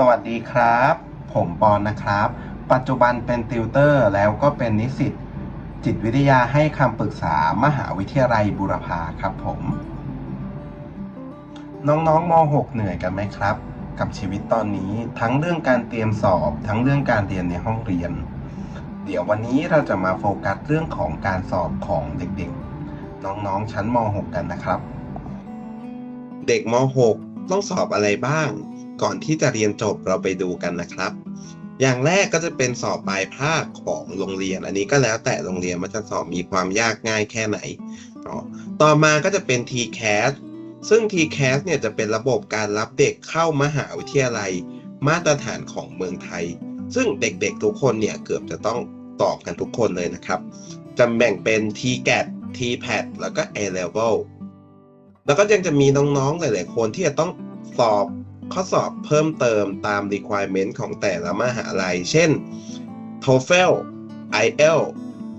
สวัสดีครับ ผมปอนนะครับ ปัจจุบันเป็นติวเตอร์แล้วก็เป็นนิสิตจิตวิทยาให้คำปรึกษามหาวิทยาลัยบุรพาครับผม น้องๆม .6 เหนื่อยกันไหมครับ กับชีวิตตอนนี้ทั้งเรื่องการเตรียมสอบ ทั้งเรื่องการเรียนในห้องเรียน เดี๋ยววันนี้เราจะมาโฟกัสเรื่องของการสอบของเด็กๆ น้องๆชั้นม .6 กันนะครับ เด็กม .6 ต้องสอบอะไรบ้าง ก่อนที่จะเรียนจบเราไปดูกันนะครับ อย่างแรกก็จะเป็นสอบปลายภาคของโรงเรียน อันนี้ก็แล้วแต่โรงเรียนมันจะสอบมีความยากง่ายแค่ไหน ต่อมาก็จะเป็น TCAS ซึ่ง TCAS เนี่ยจะเป็นระบบการรับเด็กเข้ามหาวิทยาลัยมาตรฐานของเมืองไทย ซึ่งเด็กๆทุกคนเนี่ยเกือบจะต้องตอบกันทุกคนเลยนะครับจะแบ่งเป็น TCAT TPAT แล้วก็ A Level แล้วก็ยังจะมีน้องๆหลายๆคนที่จะต้องสอบ ข้อสอบเพิ่มเติมตาม requirement ของแต่ละมหาลัย เช่น TOEFL IELTS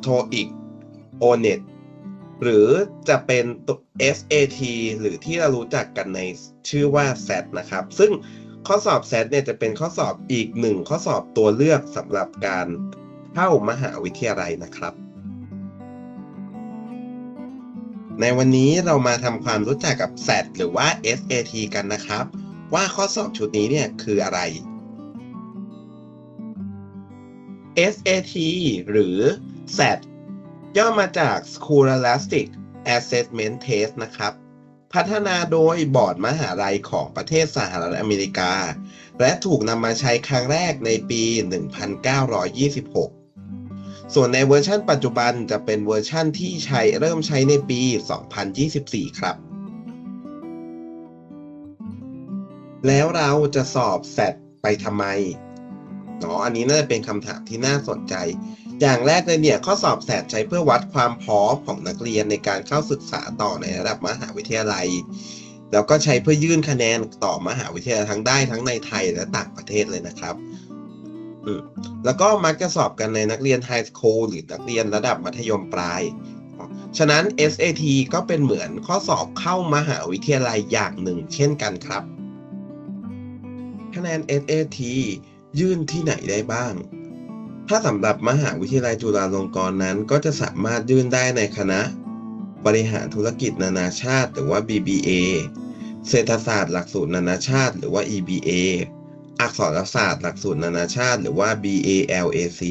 TOEIC ONET หรือจะเป็น SAT หรือที่เรารู้จักกันในชื่อว่า SAT นะครับ ซึ่งข้อสอบ SAT เนี่ยจะเป็นข้อสอบอีกหนึ่งข้อสอบตัวเลือกสำหรับการเข้ามหาวิทยาลัยนะครับ ในวันนี้เรามาทำความรู้จักกับ SAT หรือว่า SAT กันนะครับ ว่าข้อสอบชุดนี้เนี่ยคืออะไร SAT หรือ SAT ย่อมาจาก Scholastic Assessment Test นะครับ พัฒนาโดยบอร์ดมหาลัยของประเทศสหรัฐอเมริกา และถูกนำมาใช้ครั้งแรกในปี 1926 ส่วนในเวอร์ชันปัจจุบันจะเป็นเวอร์ชั่นที่ใช้เริ่มใช้ในปี 2024 ครับ แล้วเราจะสอบแซดไปทำไมเนาะอันนี้น่าจะเป็นคำถามที่น่าสนใจ อย่างแรกเลยเนี่ยข้อสอบแสดใช้เพื่อวัดความพร้อมของนักเรียนในการเข้าศึกษาต่อในระดับมหาวิทยาลัย แล้วก็ใช้เพื่อยื่นคะแนนต่อมหาวิทยาลัยทั้งได้ทั้งในไทยและต่างประเทศเลยนะครับอืมแล้วก็มักจะสอบกันในนักเรียนไฮสคูลหรือนักเรียนระดับมัธยมปลาย ฉะนั้น SAT ก็เป็นเหมือนข้อสอบเข้ามหาวิทยาลัยอย่างหนึ่งเช่นกันครับ คะแนน SAT ยื่นที่ไหนได้บ้าง ถ้าสำหรับมหาวิทยาลัยจุฬาลงกรณ์นั้นก็จะสามารถยื่นได้ในคณะ บริหารธุรกิจนานาชาติ หรือว่า BBA เศรษฐศาสตร์หลักสูตรนานาชาติ หรือว่า EBA อักษรศาสตร์หลักสูตรนานาชาติ หรือว่า BALAC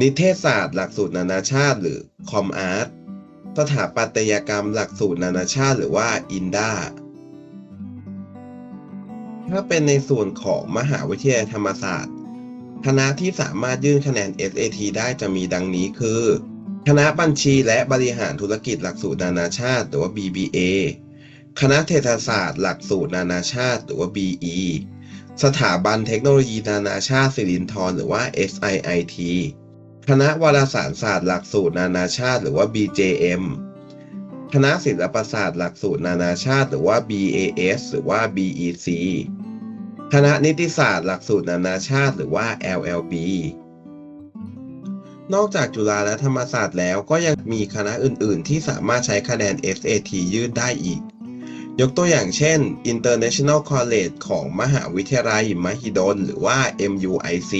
นิเทศศาสตร์หลักสูตรนานาชาติ หรือ ComArt สถาปัตยกรรมหลักสูตรนานาชาติ หรือว่า INDA ถ้าเป็นในส่วนของมหาวิทยาลัยธรรมศาสตร์คณะที่สามารถยื่นคะแนน SAT ได้จะมีดังนี้คือ คณะบัญชีและบริหารธุรกิจหลักสูตรนานาชาติหรือว่า BBA คณะเศรษฐศาสตร์หลักสูตรนานาชาติหรือว่า BE สถาบันเทคโนโลยีนานาชาติสิรินธรหรือว่า SIIT คณะวารสารศาสตร์หลักสูตรนานาชาติหรือว่า BJM คณะศิลปศาสตร์หลักสูตรนานาชาติ หรือว่า BAS หรือว่า BEC คณะนิติศาสตร์หลักสูตรนานาชาติ หรือว่า LLB นอกจากจุฬาและธรรมศาสตร์แล้วก็ยังมีคณะอื่น ๆ ที่สามารถใช้คะแนน SAT ยื่นได้อีก ยกตัวอย่างเช่น International College ของมหาวิทยาลัยมหิดล หรือว่า MUIC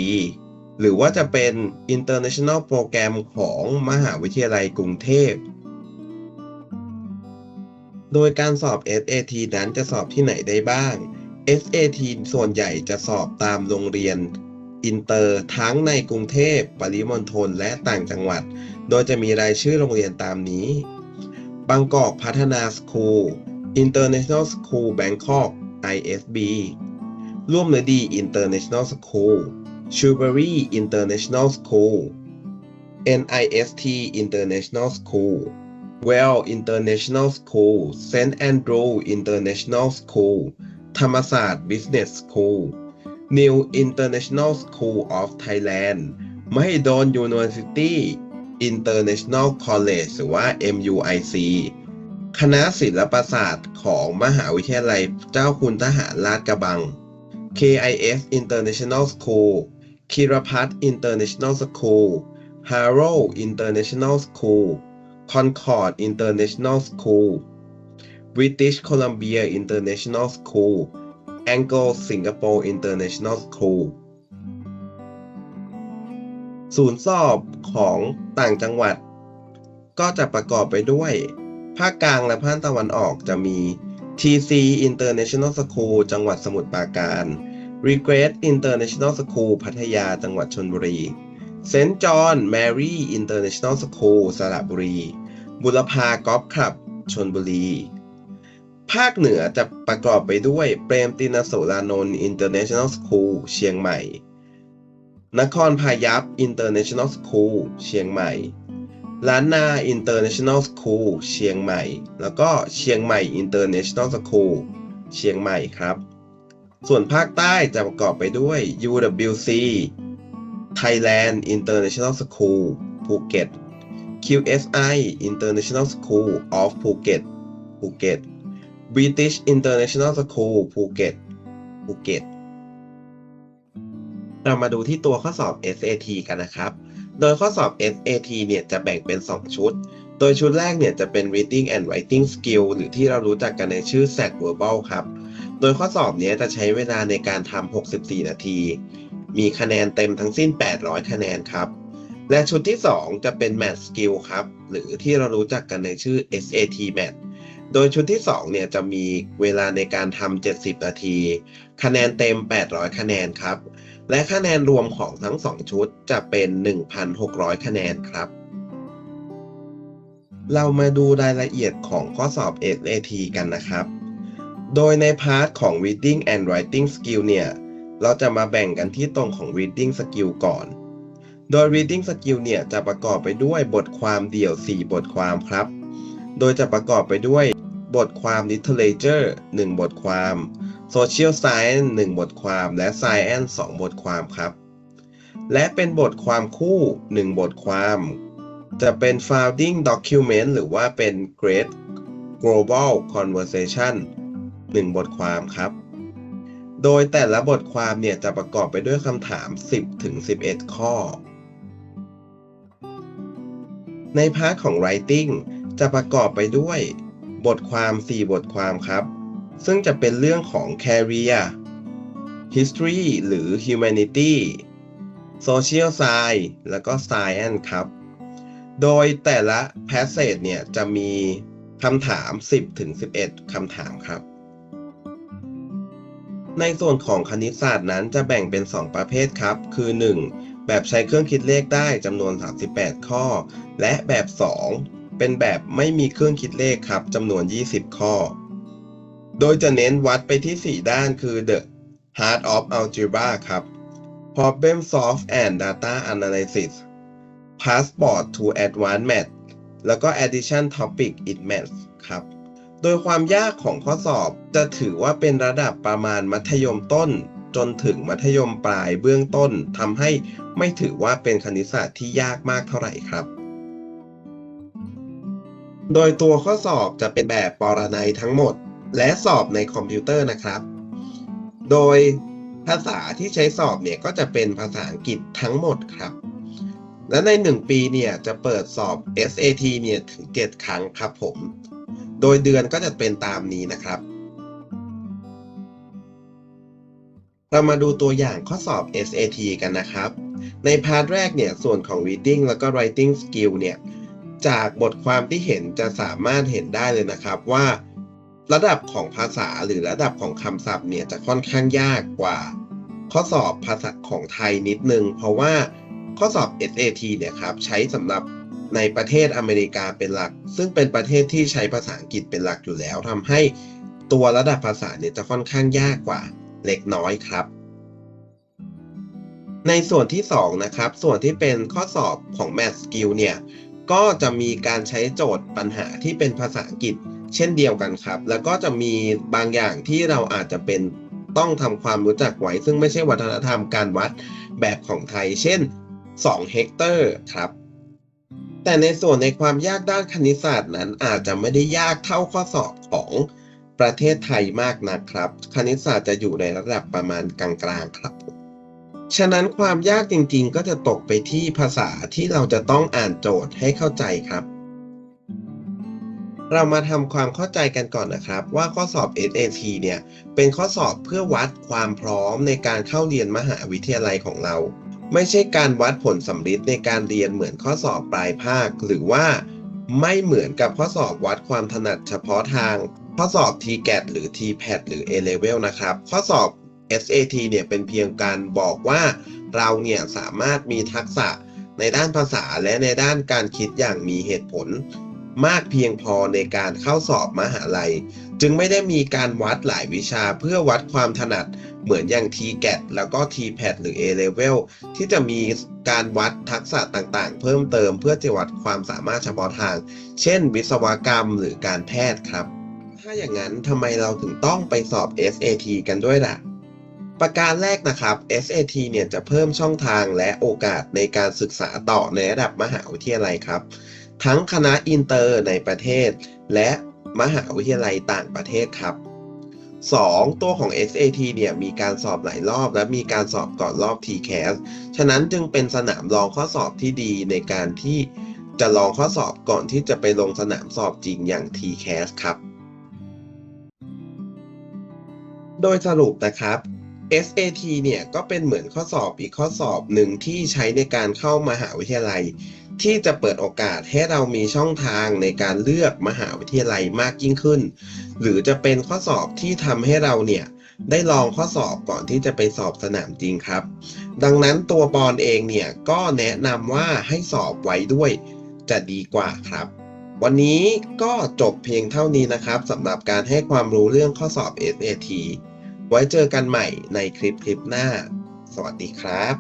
หรือว่าจะเป็น International Program ของมหาวิทยาลัยกรุงเทพ โดยการสอบ SAT นั้นจะสอบที่ไหนได้บ้าง SAT ส่วนใหญ่จะสอบตามโรงเรียนอินเตอร์ทั้งในกรุงเทพ ปริมณฑล และต่างจังหวัด โดยจะมีรายชื่อโรงเรียนตามนี้ บางกอกพัฒนาสคูล International School Bangkok ISB ร่วมฤดี International School Shrewsbury International School NIST International School Well International School St Andrew International School ธรรมศาสตร์ Business School New International School of Thailand มหิดล University International College หรือว่า MUIC คณะศิลปศาสตร์ของมหาวิทยาลัยเจ้าคุณทหารลาดกระบัง KIS International School คิรพัฒน์ International School Harrow International School Concord International School British Columbia International School Anglo Singapore International School ศูนย์สอบของต่างจังหวัด ก็จะประกอบไปด้วย ภาคกลางและภาคตะวันออกจะมี TC International School จังหวัดสมุทรปราการ Regret International School พัทยาจังหวัดชลบุรี St. John Mary International School สระบุรี บุรพากอล์ฟคลับชนบุรี ภาคเหนือจะประกอบไปด้วยเปรมตินสุรานนท์ International School เชียงใหม่ นครพายัพ International School เชียงใหม่ ล้านนา International School เชียงใหม่ แล้วก็เชียงใหม่ International School เชียงใหม่ครับ ส่วนภาคใต้จะประกอบไปด้วย UWC Thailand International School ภูเก็ต QSI International School of Phuket ภูเก็ต British International School ภูเก็ตภูเก็ตเรามาดูที่ตัวข้อสอบ SAT กันนะครับ โดยข้อสอบ SAT เนี่ยจะแบ่งเป็น 2 ชุด โดยชุดแรกเนี่ยจะเป็น reading and writing skill หรือที่เรารู้จักกันในชื่อ SAT verbal ครับ โดยข้อสอบนี้จะใช้เวลาในการทำ64 นาที มีคะแนนเต็มทั้งสิ้น 800 คะแนนครับ และชุดที่ 2 จะเป็น Math Skill ครับ หรือที่เรารู้จักกันในชื่อ SAT Math โดยชุดที่ 2 เนี่ยจะมีเวลาในการทำ 70 นาที คะแนนเต็ม 800 คะแนนครับ และคะแนนรวมของทั้ง 2 ชุดจะเป็น 1,600 คะแนนครับ เรามาดูรายละเอียดของข้อสอบ SAT กันนะครับ โดยในพาร์ทของ reading and writing skill เนี่ย เราจะมาแบ่งกันที่ตรงของ reading skill ก่อน โดย reading skill เนี่ยจะประกอบไปด้วยบทความเดี่ยว 4 บทความครับ โดยจะประกอบไปด้วยบทความ literature 1 บทความ social science 1 บทความ และ science 2 บทความครับ และเป็นบทความคู่ 1 บทความ จะเป็น founding document หรือว่าเป็น great global conversation 1 บทความครับ โดยแต่ละบทความเนี่ยจะประกอบไปด้วยคำถาม 10ถึง11 ข้อ ในพาร์ทของ writing จะประกอบไปด้วย บทความ 4 บทความครับ ซึ่งจะเป็นเรื่องของ career history หรือ humanity social science แล้วก็ science ครับ โดยแต่ละ passage เนี่ยจะมีคำถาม 10ถึง11คำถามครับ ในส่วนของคณิตศาสตร์นั้นจะแบ่งเป็น 2 ประเภทครับ คือ 1. แบบใช้เครื่องคิดเลขได้จำนวน 38 ข้อ และแบบ 2 เป็นแบบไม่มีเครื่องคิดเลขครับจำนวน 20 ข้อ โดยจะเน้นวัดไปที่ 4 ด้านคือ the heart of algebra ครับ problem solve and data analysis passport to advanced math แล้วก็ addition topic in math ครับ โดยความยากของข้อสอบจะถือว่าเป็นระดับประมาณมัธยมต้น จนถึงมัธยมปลายเบื้องต้นทำให้ไม่ถือว่าเป็นคณิตศาสตร์ที่ยากมากเท่าไหร่ครับ โดยตัวข้อสอบจะเป็นแบบปรนัยทั้งหมด และสอบในคอมพิวเตอร์นะครับ โดยภาษาที่ใช้สอบเนี่ยก็จะเป็นภาษาอังกฤษทั้งหมดครับ และใน 1 ปีเนี่ยจะเปิดสอบ SAT เนี่ยถึง 7 ครั้งครับผม โดยเดือนก็จะเป็นตามนี้นะครับ เรามาดูตัวอย่างข้อสอบ SAT กันนะครับ ในพาร์ทแรกเนี่ย ส่วนของ reading แล้วก็ writing skill เนี่ย จากบทความที่เห็นจะสามารถเห็นได้เลยนะครับว่า ระดับของภาษาหรือระดับของคำศัพท์เนี่ย จะค่อนข้างยากกว่า ข้อสอบภาษาของไทยนิดนึง เพราะว่าข้อสอบ SAT เนี่ยครับ ใช้สำหรับในประเทศอเมริกาเป็นหลัก ซึ่งเป็นประเทศที่ใช้ภาษาอังกฤษเป็นหลักอยู่แล้วทำให้ตัวระดับภาษาเนี่ยจะค่อนข้างยากกว่า เล็กน้อยครับ ในส่วนที่2นะครับ ส่วนที่เป็นข้อสอบของ Math Skill เนี่ย ก็จะมีการใช้โจทย์ปัญหาที่เป็นภาษาอังกฤษเช่นเดียวกันครับ แล้วก็จะมีบางอย่างที่เราอาจจะเป็นต้องทำความรู้จักไว้ ซึ่งไม่ใช่วัฒนธรรมการวัดแบบของไทย เช่น 2 เฮกเตอร์ครับ แต่ในส่วนในความยากด้านคณิตศาสตร์นั้นอาจจะไม่ได้ยากเท่าข้อสอบของ ประเทศไทยมากนักครับ คณิตศาสตร์จะอยู่ในระดับประมาณกลางๆครับฉะนั้นความยากจริงๆ ก็จะตกไปที่ภาษาที่เราจะต้องอ่านโจทย์ให้เข้าใจครับ เรามาทำความเข้าใจกันก่อนนะครับ ว่าข้อสอบ SAT เนี่ย เป็นข้อสอบเพื่อวัดความพร้อมในการเข้าเรียนมหาวิทยาลัยของเรา ไม่ใช่การวัดผลสำลิดในการเรียนเหมือนข้อสอบปลายภาค หรือว่าไม่เหมือนกับข้อสอบวัดความถนัดเฉพาะทาง ข้อสอบ TGAT หรือ TPAT หรือ A-Level นะครับ ข้อสอบ SAT เนี่ยเป็นเพียงการบอกว่าเราเนี่ยสามารถมีทักษะในด้านภาษาและในด้านการคิดอย่างมีเหตุผล มากเพียงพอในการเข้าสอบมหาลัย จึงไม่ได้มีการวัดหลายวิชาเพื่อวัดความถนัดเหมือนอย่าง TGAT แล้วก็ TPAT หรือ A-Level ที่จะมีการวัดทักษะต่างๆ เพิ่มเติมเพื่อจะวัดความสามารถเฉพาะทาง เช่น วิศวกรรมหรือการแพทย์ครับ ถ้าอย่างนั้นทำไมเราถึงต้องไปสอบ SAT กันด้วยล่ะ ประการแรกนะครับ SAT เนี่ยจะเพิ่มช่องทางและโอกาสในการศึกษาต่อในระดับมหาวิทยาลัยครับ ทั้งคณะอินเตอร์ในประเทศ และมหาวิทยาลัยต่างประเทศครับ 2. ตัวของ SAT เนี่ยมีการสอบหลายรอบ และมีการสอบก่อนรอบ TCAS ฉะนั้นจึงเป็นสนามรองข้อสอบที่ดีในการที่จะลองข้อสอบก่อนที่จะไปลงสนามสอบจริงอย่าง TCAS ครับ โดยสรุปนะครับ SAT เนี่ยก็เป็นเหมือนข้อสอบอีกข้อสอบหนึ่งที่ใช้ในการเข้ามหาวิทยาลัย ที่จะเปิดโอกาสให้เรามีช่องทางในการเลือกมหาวิทยาลัยมากยิ่งขึ้น หรือจะเป็นข้อสอบที่ทำให้เราเนี่ยได้ลองข้อสอบก่อนที่จะไปสอบสนามจริงครับ ดังนั้นตัวปอนเองเนี่ยก็แนะนำว่าให้สอบไว้ด้วยจะดีกว่าครับ วันนี้ก็จบเพียงเท่านี้นะครับสำหรับการให้ความรู้เรื่องข้อสอบ SAT ไว้เจอกันใหม่ในคลิปคลิปหน้า สวัสดีครับ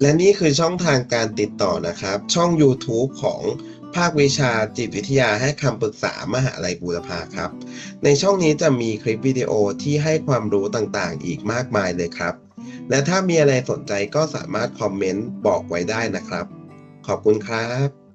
และนี่คือช่องทางการติดต่อนะครับ ช่อง YouTube ของภาควิชาจิตวิทยาให้คำปรึกษามหาลัยบูรพาครับ ในช่องนี้จะมีคลิปวิดีโอที่ให้ความรู้ต่างๆ อีกมากมายเลยครับ และถ้ามีอะไรสนใจก็สามารถคอมเมนต์บอกไว้ได้นะครับ ขอบคุณครับ